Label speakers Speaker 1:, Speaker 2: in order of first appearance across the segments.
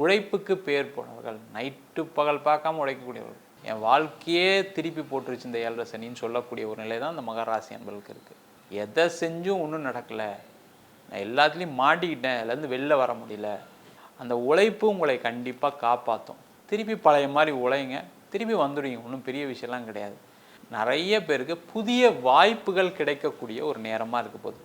Speaker 1: உழைப்புக்கு பேர் போனவர்கள் நைட்டு பகல் பார்க்காம உழைக்கக்கூடியவர்கள். என் வாழ்க்கையே திருப்பி போட்டுருச்சு இந்த ஏழரை சனின்னு சொல்லக்கூடிய ஒரு நிலை தான் இந்த மகராசி அன்பர்களுக்கு இருக்குது எதை செஞ்சும் ஒன்றும் நடக்கலை. நான் எல்லாத்துலேயும் மாட்டிக்கிட்டேன். அதுலேருந்து வெளில வர முடியல. அந்த உழைப்பு உங்களை கண்டிப்பாக காப்பாற்றும் திருப்பி பழைய மாதிரி உழைங்க. திருப்பி வந்துடுவீங்க. ஒன்றும் பெரிய விஷயம்லாம் கிடையாது. நிறைய பேருக்கு புதிய வாய்ப்புகள் கிடைக்கக்கூடிய ஒரு நேரமாக இருக்க போகுது.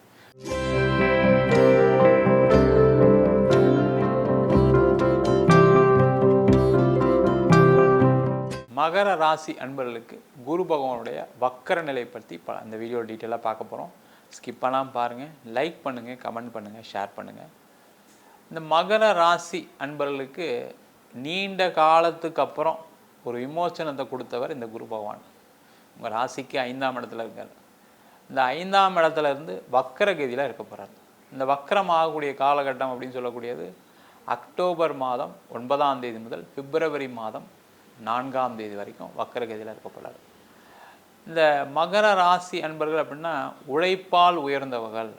Speaker 1: மகர ராசி அன்பர்களுக்கு குரு பகவானுடைய வக்கர நிலை பற்றி ப அந்த வீடியோ டீட்டெயிலாக பார்க்க போகிறோம் ஸ்கிப் பண்ணாமல் பாருங்கள் லைக் பண்ணுங்கள் கமெண்ட் பண்ணுங்கள் ஷேர் பண்ணுங்கள் இந்த மகர ராசி அன்பர்களுக்கு நீண்ட காலத்துக்கு அப்புறம் ஒரு விமோச்சனத்தை கொடுத்தவர் இந்த குரு பகவான். உங்கள் ராசிக்கு ஐந்தாம் இடத்துல இருக்கார். இந்த ஐந்தாம் இடத்துல இருந்து வக்கரகதியில் இருக்க போகிறார் இந்த வக்கரம் ஆகக்கூடிய காலகட்டம் அப்படின்னு சொல்லக்கூடியது அக்டோபர் மாதம் ஒன்பதாம் தேதி முதல் பிப்ரவரி மாதம் நான்காம் தேதி வரைக்கும் வக்கரகதியில் இருக்க போகிறார் இந்த மகர ராசி அன்பர்கள் அப்படின்னா உழைப்பால் உயர்ந்தவர்கள்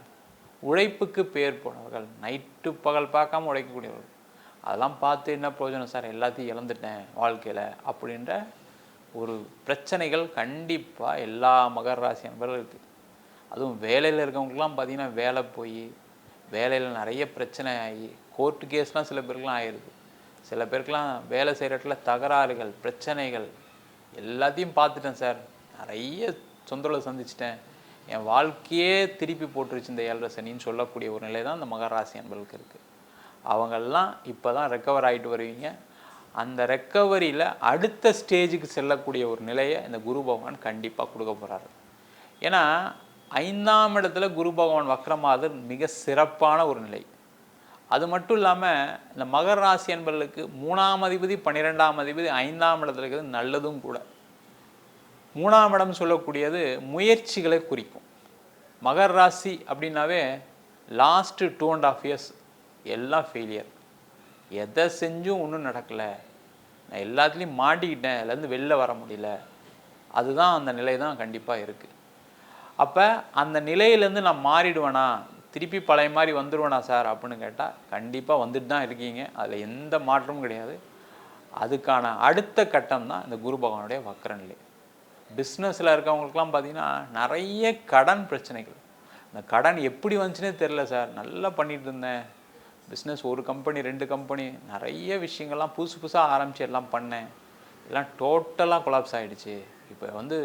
Speaker 1: உழைப்புக்கு பேர் போனவர்கள் நைட்டு பகல் பார்க்காம உழைக்கக்கூடியவர்கள். அதெல்லாம் பார்த்து என்ன பிரயோஜனம் சார்? எல்லாத்தையும் இழந்துட்டேன் வாழ்க்கையில் அப்படின்ற ஒரு பிரச்சனைகள் கண்டிப்பாக எல்லா மகர ராசி அன்பர்களுக்கு அதுவும் வேலையில் இருக்கவங்களுக்குலாம் பார்த்தீங்கன்னா வேலை போய் வேலையில் நிறைய பிரச்சனை ஆகி கோர்ட்டு கேஸ்லாம் சில பேருக்குலாம் ஆயிடுது சில பேருக்கெலாம் வேலை செய்கிற இடத்துல தகராறுகள் பிரச்சனைகள் எல்லாத்தையும் பார்த்துட்டேன் சார். நிறைய தொந்தரவு சந்திச்சிட்டேன். என் வாழ்க்கையே திருப்பி போட்டுருச்சு இந்த ஏழரை சனின்னு சொல்லக்கூடிய ஒரு நிலை தான் இந்த மகராசி அன்பர்களுக்கு இருக்குது அவங்கெல்லாம் இப்போ தான் ரெக்கவர் ஆகிட்டு வருவீங்க. அந்த ரெக்கவரியில் அடுத்த ஸ்டேஜுக்கு செல்லக்கூடிய ஒரு நிலையை இந்த குரு பகவான் கண்டிப்பாக கொடுக்க போகிறாரு ஏன்னா ஐந்தாம் இடத்துல குரு பகவான் வக்ரமாதர் மிக சிறப்பான ஒரு நிலை. அது மட்டும் இல்லாமல் இந்த மகர ராசி என்பவர்களுக்கு மூணாம் அதிபதி பன்னிரெண்டாம் அதிபதி ஐந்தாம் இடத்துல இருக்கிறது நல்லதும் கூட. மூணாம் இடம் சொல்லக்கூடியது முயற்சிகளை குறிக்கும். மகர ராசி அப்படின்னாவே last two and half years எல்லாம் ஃபெயிலியர் எதை செஞ்சும் ஒன்றும் நடக்கலை. நான் எல்லாத்துலேயும் மாட்டிக்கிட்டேன். அதுலேருந்து வெளில வர முடியல. அதுதான் அந்த நிலை தான் கண்டிப்பாக இருக்குது அப்போ அந்த நிலையிலேருந்து நான் மாறிடுவேனா? திருப்பி பழைய மாதிரி வந்துடுவேனா சார் அப்படின்னு கேட்டால் கண்டிப்பாக வந்துட்டு தான் இருக்கீங்க. அதில் எந்த மாற்றமும் கிடையாது. அதுக்கான அடுத்த கட்டம் தான் இந்த குரு பகவானுடைய வக்கரநிலை பிஸ்னஸில் இருக்கவங்களுக்குலாம் பார்த்தீங்கன்னா நிறைய கடன் பிரச்சனைகள். இந்த கடன் எப்படி வந்துச்சுன்னே தெரில சார். நல்லா பண்ணிகிட்டு இருந்தேன். பிஸ்னஸ் ஒரு கம்பெனி ரெண்டு கம்பெனி நிறைய விஷயங்கள்லாம் புதுசு புதுசாக ஆரம்பித்து எல்லாம் பண்ணேன். எல்லாம் டோட்டலாக கொலாப்ஸ் ஆகிடுச்சு இப்போ வந்து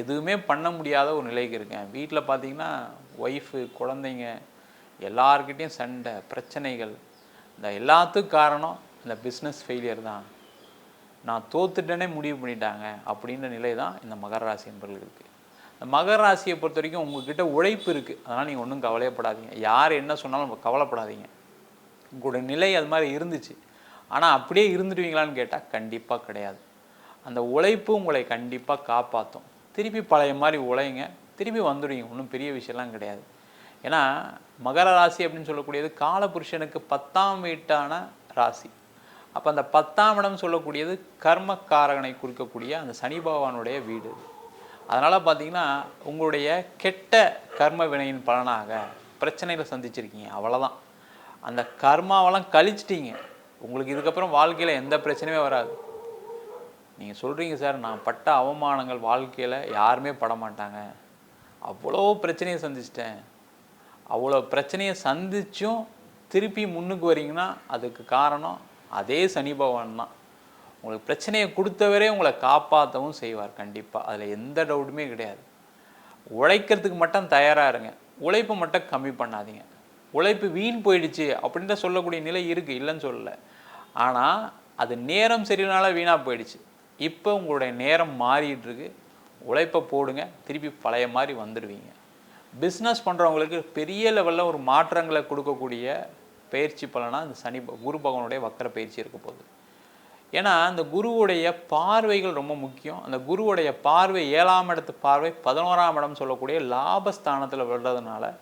Speaker 1: எதுவுமே பண்ண முடியாத ஒரு நிலைக்கு இருக்கேன். வீட்டில் பார்த்தீங்கன்னா ஒய்ஃபு குழந்தைங்க எல்லார்கிட்டேயும் சண்டை பிரச்சனைகள். இந்த எல்லாத்துக்கும் காரணம் இந்த பிஸ்னஸ் ஃபெயிலியர் தான். நான் தோத்துட்டேனே முடிவு பண்ணிட்டாங்க அப்படின்ற நிலை தான் இந்த மகர ராசி என்பவர்களுக்கு இருக்குது இந்த மகர ராசியை பொறுத்த வரைக்கும் உங்ககிட்ட உழைப்பு இருக்குது அதனால் நீங்கள் ஒன்றும் கவலையப்படாதீங்க. யார் என்ன சொன்னாலும் கவலைப்படாதீங்க. உங்களோட நிலை அது மாதிரி இருந்துச்சு. ஆனால் அப்படியே இருந்துடுவீங்களான்னு கேட்டால் கண்டிப்பாக கிடையாது. அந்த உழைப்பு உங்களை கண்டிப்பாக காப்பாற்றும் திருப்பி பழைய மாதிரி உழைங்க. திரும்பி வந்துடுவீங்க ஒன்றும் பெரிய விஷயம்லாம் கிடையாது. ஏன்னா மகர ராசி அப்படின்னு சொல்லக்கூடியது காலபுருஷனுக்கு பத்தாம் வீட்டான ராசி. அப்போ அந்த பத்தாம் இடம் சொல்லக்கூடியது கர்மக்காரகனை குறிக்கக்கூடிய அந்த சனி பகவானுடைய வீடு. அதனால் பார்த்தீங்கன்னா உங்களுடைய கெட்ட கர்ம வினையின் பலனாக பிரச்சனையில் சந்திச்சிருக்கீங்க. அவ்வளோதான் அந்த கர்மாவெல்லாம் கழிச்சிட்டீங்க. உங்களுக்கு இதுக்கப்புறம் வாழ்க்கையில் எந்த பிரச்சனையுமே வராது. நீங்கள் சொல்கிறீங்க சார் நான் பட்ட அவமானங்கள் வாழ்க்கையில் யாருமே பட மாட்டாங்க. அவ்வளோ பிரச்சனையை சந்திச்சிட்டேன். அவ்வளோ பிரச்சனையை சந்திச்சும் திருப்பி முன்னுக்கு வரீங்கன்னா அதுக்கு காரணம் அதே சனி பகவான் தான். உங்களுக்கு பிரச்சனையை கொடுத்தவரே உங்களை காப்பாற்றவும் செய்வார் கண்டிப்பாக அதில் எந்த டவுட்டுமே கிடையாது. உழைக்கிறதுக்கு மட்டும் தயாராக இருங்க. உழைப்பை மட்டும் கம்மி பண்ணாதீங்க. உழைப்பு வீண் போயிடுச்சு அப்படின்ற சொல்லக்கூடிய நிலை இருக்குது இல்லைன்னு சொல்லலை. ஆனால் அது நேரம் சரியினால வீணாக போயிடுச்சு. இப்போ உங்களுடைய நேரம் மாறிட்டுருக்கு உழைப்பை போடுங்க திருப்பி பழைய மாதிரி வந்துடுவீங்க பிஸ்னஸ் பண்ணுறவங்களுக்கு பெரிய லெவலில் ஒரு மாற்றங்களை கொடுக்கக்கூடிய பயிற்சி பலனாக இந்த சனி ப- குரு பகவானுடைய வக்கர பயிற்சி இருக்க போகுது. ஏன்னா அந்த குருவுடைய பார்வைகள் ரொம்ப முக்கியம். அந்த குருவுடைய பார்வை ஏழாம் இடத்து பார்வை பதினோராம் இடம் சொல்லக்கூடிய லாபஸ்தானத்தில் விழுறதுனால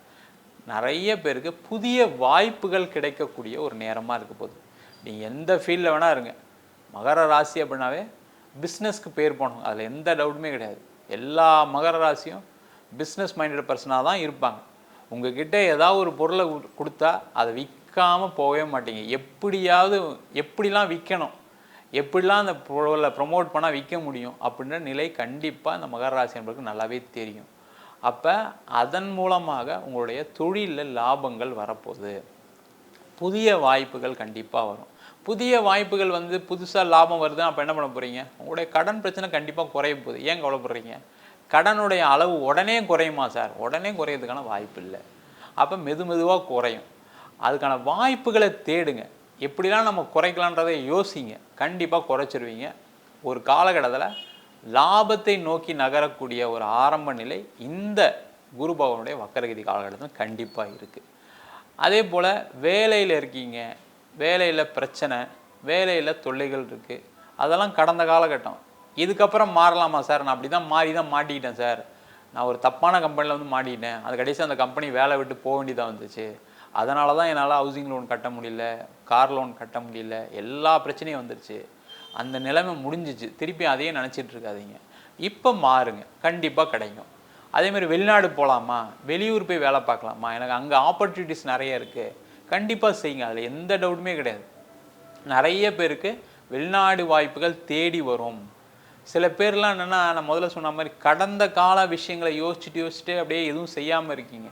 Speaker 1: நிறைய பேருக்கு புதிய வாய்ப்புகள் கிடைக்கக்கூடிய ஒரு நேரமாக இருக்க போகுது. நீங்கள் எந்த ஃபீல்டில் வேணால் இருங்க. மகர ராசி அப்படின்னாவே பிஸ்னஸ்க்கு பேர் போனோம் அதில் எந்த டவுட்டுமே கிடையாது. எல்லா மகர ராசியும் பிஸ்னஸ் மைண்டட் பர்சனாக தான் இருப்பாங்க. உங்ககிட்ட ஏதாவது ஒரு பொருளை கொடுத்தா அதை விற்காமல் போகவே மாட்டீங்க. எப்படியாவது எப்படிலாம் விற்கணும் எப்படிலாம் அந்த பொருளை ப்ரொமோட் பண்ணால் விற்க முடியும் அப்படின்ற நிலை கண்டிப்பாக இந்த மகர ராசி என்பதற்கு நல்லாவே தெரியும். அப்போ அதன் மூலமாக உங்களுடைய தொழிலில் லாபங்கள் வரப்போகுது. புதிய வாய்ப்புகள் கண்டிப்பாக வரும். புதிய வாய்ப்புகள் வந்து புதுசாக லாபம் வருது அப்போ என்ன பண்ண போகிறீங்க உங்களுடைய கடன் பிரச்சனை கண்டிப்பாக குறைய போகுது. ஏன் கவலைப்படுறீங்க? கடனுடைய அளவு உடனே குறையுமா சார்? உடனே குறையிறதுக்கான வாய்ப்பு இல்லை. அப்போ மெது மெதுவாக குறையும். அதுக்கான வாய்ப்புகளை தேடுங்க. எப்படிலாம் நம்ம குறைக்கலான்றதை யோசிங்க. கண்டிப்பாக குறைச்சிருவீங்க. ஒரு காலகட்டத்தில் லாபத்தை நோக்கி நகரக்கூடிய ஒரு ஆரம்ப நிலை இந்த குரு பகவானுடைய வக்கரகதி காலகட்டத்தில் கண்டிப்பாக இருக்குது அதே போல் வேலையில் இருக்கீங்க. வேலையில் பிரச்சனை வேலையில் தொல்லைகள் இருக்குது அதெல்லாம் கடந்த காலகட்டம். இதுக்கப்புறம் மாறலாமா சார்? நான் அப்படி தான் மாறி தான் மாட்டிக்கிட்டேன் சார். நான் ஒரு தப்பான கம்பெனியில் வந்து மாட்டிக்கிட்டேன். அது கடைசி அந்த கம்பெனி வேலை விட்டு போக வேண்டியதாக வந்துச்சு. அதனால தான் என்னால் ஹவுசிங் லோன் கட்ட முடியல கார் லோன் கட்ட முடியல. எல்லா பிரச்சனையும் வந்துருச்சு. அந்த நிலைமை முடிஞ்சிச்சு. திருப்பி அதையே நினச்சிட்டு இருக்காதீங்க. இப்போ மாறுங்க. கண்டிப்பாக கிடைக்கும். அதே மாதிரி வெளிநாடு போகலாமா வெளியூர் போய் வேலை பார்க்கலாமா? எனக்கு அங்கே ஆப்பர்ச்சுனிட்டிஸ் நிறைய இருக்குது கண்டிப்பாக செய்யுங்க. அதில் எந்த டவுட்டுமே கிடையாது. நிறைய பேருக்கு வெளிநாடு வாய்ப்புகள் தேடி வரும். சில பேர்லாம் என்னென்னா நான் முதல்ல சொன்ன மாதிரி கடந்த கால விஷயங்களை யோசிச்சுட்டு யோசிச்சுட்டு அப்படியே எதுவும் செய்யாமல் இருக்கீங்க.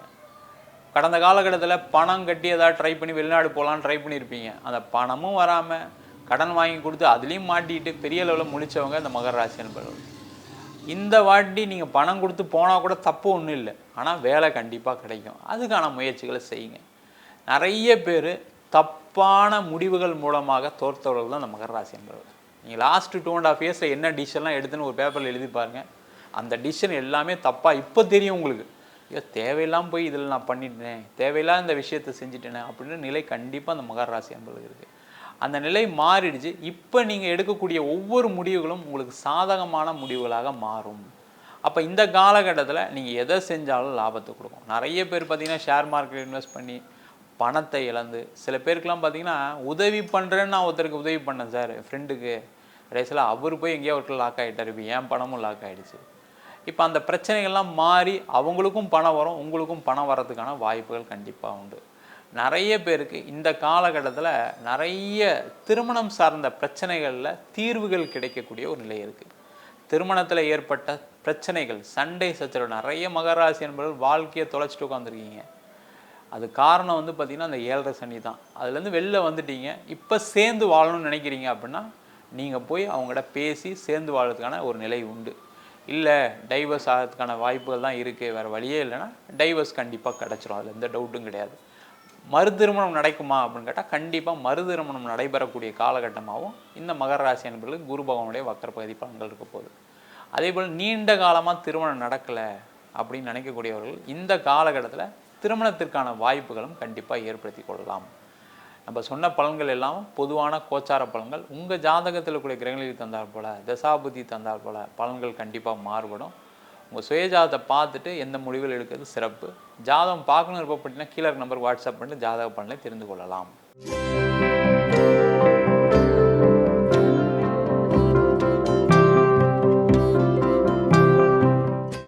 Speaker 1: கடந்த காலகட்டத்தில் பணம் கட்டி ஏதாவது ட்ரை பண்ணி வெளிநாடு போகலான்னு ட்ரை பண்ணியிருப்பீங்க அந்த பணமும் வராமல் கடன் வாங்கி கொடுத்து அதுலேயும் மாட்டிட்டு பெரிய லெவலில் முழிச்சவங்க இந்த மகர ராசி என்பவர்கள் இந்த வாட்டி நீங்கள் பணம் கொடுத்து போனால் கூட தப்பு ஒன்றும் இல்லை. ஆனால் வேலை கண்டிப்பாக கிடைக்கும். அதுக்கான முயற்சிகளை செய்யுங்க. நிறைய பேர் தப்பான முடிவுகள் மூலமாக தோற்றவர்கள் தான் இந்த மகர ராசி என்பவர்கள். நீங்கள் லாஸ்ட்டு டூ அண்ட் ஆஃப் இயர்ஸில் என்ன டிசிஷன்லாம் எடுத்துன்னு ஒரு பேப்பரில் எழுதி பாருங்கள் அந்த டிசிஷன் எல்லாமே தப்பாக இப்போ தெரியும் உங்களுக்கு. ஐயோ தேவையில்லாமல் போய் இதில் நான் பண்ணிட்டேன் தேவையில்லாத இந்த விஷயத்தை செஞ்சுட்டேனே அப்படின்னு நிலை கண்டிப்பாக அந்த மகர ராசி என்பவர்களுக்கு இருக்குது அந்த நிலை மாறிடுச்சு. இப்போ நீங்கள் எடுக்கக்கூடிய ஒவ்வொரு முடிவுகளும் உங்களுக்கு சாதகமான முடிவுகளாக மாறும். அப்போ இந்த காலகட்டத்தில் நீங்கள் எதை செஞ்சாலும் லாபத்தை கொடுக்கும். நிறைய பேர் பார்த்தீங்கன்னா ஷேர் மார்க்கெட் இன்வெஸ்ட் பண்ணி பணத்தை இழந்து. சில பேருக்கெலாம் பார்த்தீங்கன்னா உதவி பண்ணுறேன்னு நான் ஒருத்தருக்கு உதவி பண்ணேன் சார் ஃப்ரெண்டுக்கு கடைசியில் அவர் போய் எங்கேயோ ஒருத்தர் லாக் ஆகிட்டார் இப்போ என் பணமும் லாக் ஆகிடுச்சு இப்போ அந்த பிரச்சனைகள்லாம் மாறி அவங்களுக்கும் பணம் வரும் உங்களுக்கும் பணம் வரதுக்கான வாய்ப்புகள் கண்டிப்பாக உண்டு. நிறைய பேருக்கு இந்த காலகட்டத்தில் நிறைய திருமணம் சார்ந்த பிரச்சனைகளில் தீர்வுகள் கிடைக்கக்கூடிய ஒரு நிலை இருக்குது திருமணத்தில் ஏற்பட்ட பிரச்சனைகள் சண்டை சச்சரவு நிறைய மகராசி என்பவர்கள் வாழ்க்கையை தொலைச்சிட்டு உட்காந்துருக்கீங்க அது காரணம் வந்து பார்த்திங்கன்னா அந்த ஏழரை சனி தான். அதுலேருந்து வெளில வந்துட்டீங்க. இப்போ சேர்ந்து வாழணும்னு நினைக்கிறீங்க அப்படின்னா நீங்கள் போய் அவங்ககிட்ட பேசி சேர்ந்து வாழறதுக்கான ஒரு நிலை உண்டு. இல்லை டைவர்ஸ் ஆகிறதுக்கான வாய்ப்புகள் தான் இருக்குது வேறு வழியே இல்லைன்னா டைவர்ஸ் கண்டிப்பாக கிடச்சிரும். அதில் எந்த டவுட்டும் கிடையாது. மறு திருமணம் நடக்குமா அப்படின்னு கேட்டால் கண்டிப்பாக மறு திருமணம் நடைபெறக்கூடிய காலகட்டமாகவும் இந்த மகர ராசி அன்பர்களுக்கு குரு பகவானுடைய வக்கர பகுதி பலன்கள் இருக்க போகுது. அதே போல் நீண்ட காலமாக திருமணம் நடக்கலை அப்படின்னு நினைக்கக்கூடியவர்கள் இந்த காலகட்டத்தில் திருமணத்திற்கான வாய்ப்புகளும் கண்டிப்பாக ஏற்படுத்தி கொள்ளலாம். நம்ம சொன்ன பலன்கள் எல்லாம் பொதுவான கோச்சார பலன்கள். உங்கள் ஜாதகத்தில் கூடிய கிரகங்களுக்கு தந்தால் போல் தசாபுத்தி தந்தால் போல் பலன்கள் கண்டிப்பாக மாறுபடும். உங்கள் சுயஜாதத்தை பார்த்துட்டு எந்த முடிவில் எடுக்கிறது சிறப்பு. ஜாதகம் பார்க்கணும் விருப்பப்பட்டீங்கன்னா கீழே நம்பர் வாட்ஸ்அப் பண்ணிட்டு ஜாதக பலனை தெரிந்து கொள்ளலாம்.